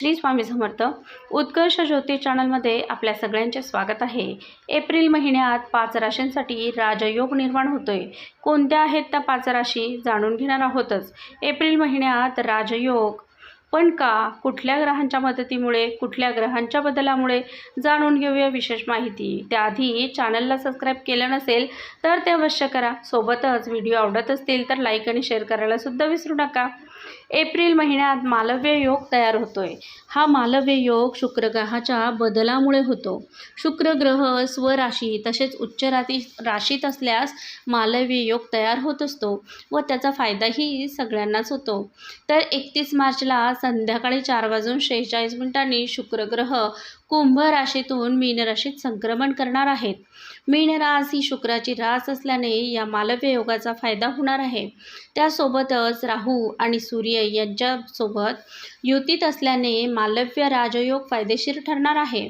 श्री स्वामी समर्थ उत्कर्ष ज्योती चॅनलमध्ये आपल्या सगळ्यांचे स्वागत आहे. एप्रिल महिन्यात पाच राशींसाठी राजयोग निर्माण होतोय. कोणत्या आहेत त्या पाच राशी जाणून घेणार आहोतच. एप्रिल महिन्यात राजयोग पण का कुठल्या ग्रहांच्या मदतीमुळे कुठल्या ग्रहांच्या बदलामुळे जाणून घेऊया विशेष माहिती. त्याआधी चॅनलला सबस्क्राईब केलं नसेल तर ते अवश्य करा. सोबतच व्हिडिओ आवडत असतील तर लाईक आणि शेअर करायला सुद्धा विसरू नका. एप्रिल महिन्यात मालव्य योग तयार होतोय. हा मालव्य योग शुक्रग्रहाच्या बदलामुळे होतो. शुक्र ग्रह स्वराशी तसेच उच्च राती राशीत असल्यास मालव्य योग तयार होत असतो व त्याचा फायदाही सगळ्यांनाच होतो. तर एकतीस मार्चला संध्याकाळी चार वाजून शेहेचाळीस मिनिटांनी शुक्रग्रह कुंभ राशीतून मीन राशीत संक्रमण करणार आहेत. मीन रास ही शुक्राची रास असल्याने या मालव्य योगाचा फायदा होणार आहे. त्यासोबतच राहू आणि सूर्य यांच्यासोबत युतीत असल्याने मालव्य राजयोग फायदेशीर ठरणार आहे.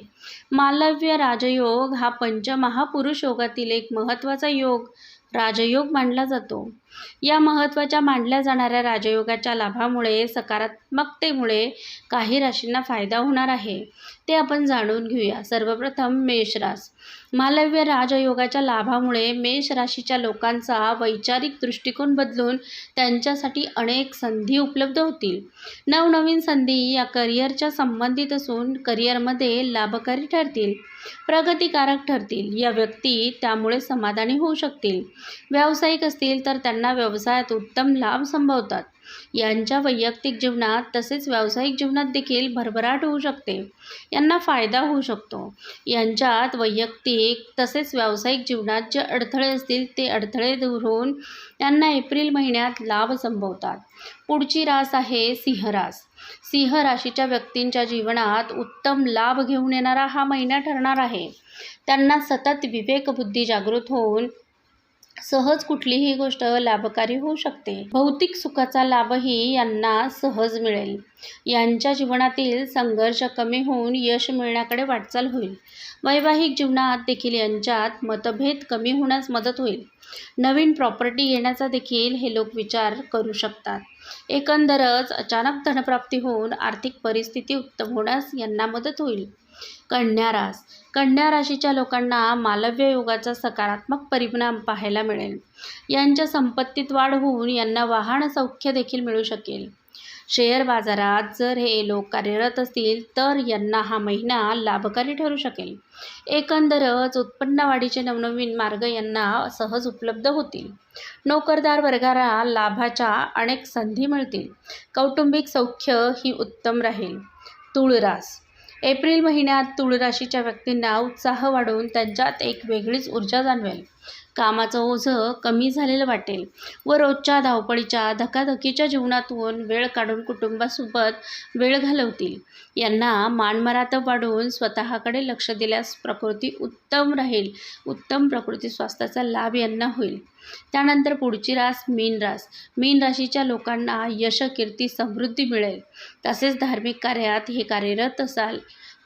मालव्य राजयोग हा पंचमहापुरुष योगातील एक महत्त्वाचा योग. राजयोग मानला जातो. या महत्त्वाच्या मानल्या जाणाऱ्या राजयोगाच्या लाभामुळे सकारात्मकतेमुळे काही राशींना फायदा होणार आहे. ते आपण जाणून घेऊया. सर्वप्रथम मेषरास मालव्य राजयोगाच्या लाभामुळे मेष राशीच्या लोकांचा वैचारिक दृष्टिकोन बदलून त्यांच्यासाठी अनेक संधी उपलब्ध होतील. नवनवीन संधी या करिअरच्या संबंधित असून करिअरमध्ये लाभकारी ठरतील प्रगतिकारक ठरतील. या व्यक्ती त्यामुळे समाधानी होऊ शकतील. व्यावसायिक असतील तर त्यांना व्यवसायात उत्तम लाभ संभवतात. यांच्या वैयक्तिक जीवनात तसेच व्यावसायिक जीवनात देखील भरभराट होऊ शकते. यांना फायदा होऊ शकतो. यांच्यात वैयक्तिक तसेच व्यावसायिक जीवनात जे अडथळे असतील ते अडथळे दूर होऊन यांना एप्रिल महिन्यात लाभ संभवतात. पुढची रास आहे सिंहरास सिंह राशीच्या व्यक्तींच्या जीवनात उत्तम लाभ घेऊन येणारा हा महिना ठरणार आहे. त्यांना सतत विवेकबुद्धी जागृत होऊन सहज कुठलीही गोष्ट लाभकारी होऊ शकते. भौतिक सुखाचा लाभही यांना सहज मिळेल. यांच्या जीवनातील संघर्ष कमी होऊन यश मिळण्याकडे वाटचाल होईल. वैवाहिक जीवनात देखील यांच्यात मतभेद कमी होण्यास मदत होईल. नवीन प्रॉपर्टी घेण्याचा देखील हे लोक विचार करू शकतात. एकंदरच अचानक धनप्राप्ती होऊन आर्थिक परिस्थिती उत्तम होण्यास यांना मदत होईल. कन्या रास. कन्या राशीच्या लोकांना मालव्य योगाचा सकारात्मक परिणाम पाहायला मिळेल. यांच्या संपत्तीत वाढ होऊन यांना वाहन सौख्य देखील मिळू शकेल. शेअर बाजारात जर हे लोक कार्यरत असतील तर यांना हा महिना लाभकारी ठरू शकेल. एकंदरच उत्पन्न वाढीचे नवनवीन मार्ग यांना सहज उपलब्ध होतील. नोकरदार वर्गाला लाभाच्या अनेक संधी मिळतील. कौटुंबिक सौख्य ही उत्तम राहील. तुळरास. एप्रिल महिन्यात तुळ राशीच्या व्यक्तींना उत्साह वाढून त्यांच्यात एक वेगळीच ऊर्जा जाणवेल. कामाचं ओझं कमी झालेलं वाटेल व रोजच्या धावपळीच्या धकाधकीच्या जीवनातून वेळ काढून कुटुंबासोबत वेळ घालवतील. यांना मानमरात वाढून स्वतःकडे लक्ष दिल्यास प्रकृती उत्तम राहील. उत्तम प्रकृती स्वास्थ्याचा लाभ यांना होईल. त्यानंतर पुढची रास मीन रास. मीन राशीच्या लोकांना यश कीर्ती समृद्धी मिळेल. तसेच धार्मिक कार्यात हे कार्यरत असाल.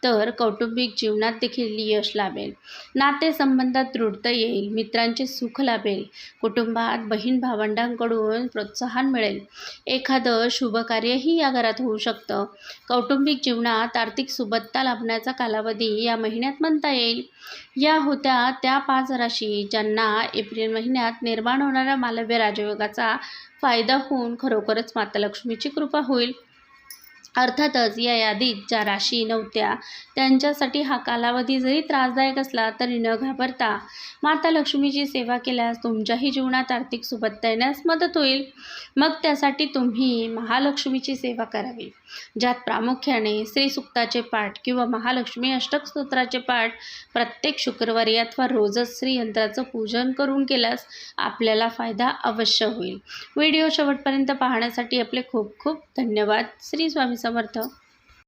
तर कौटुंबिक जीवनात देखील यश लाभेल. नातेसंबंधात दृढता येईल मित्रांचे सुख लाभेल कुटुंबात बहीण भावंडांकडून प्रोत्साहन मिळेल. एखादं शुभकार्यही या घरात होऊ शकतं. कौटुंबिक जीवनात आर्थिक सुबत्ता लाभण्याचा कालावधी या महिन्यात म्हणता येईल. या होत्या त्या पाच राशी ज्यांना एप्रिल महिन्यात निर्माण होणाऱ्या मालव्य राजयोगाचा फायदा होऊन खरोखरच माता लक्ष्मीची कृपा होईल. अर्थातच या यादीत ज्या राशी नव्हत्या त्यांच्यासाठी हा कालावधी जरी त्रासदायक असला तरी न घाबरता माता लक्ष्मीची सेवा केल्यास तुमच्याही जीवनात आर्थिक सुबत्ता येण्यास मदत होईल. मग त्यासाठी तुम्ही महालक्ष्मीची सेवा करावी. ज्यात प्रामुख्याने श्रीसुक्ताचे पाठ किंवा महालक्ष्मी अष्टक स्तोत्राचे पाठ प्रत्येक शुक्रवारी अथवा रोजच श्रीयंत्राचं पूजन करून केल्यास आपल्याला फायदा अवश्य होईल. व्हिडिओ शेवटपर्यंत पाहण्यासाठी आपले खूप खूप धन्यवाद. श्री स्वामी समर्थ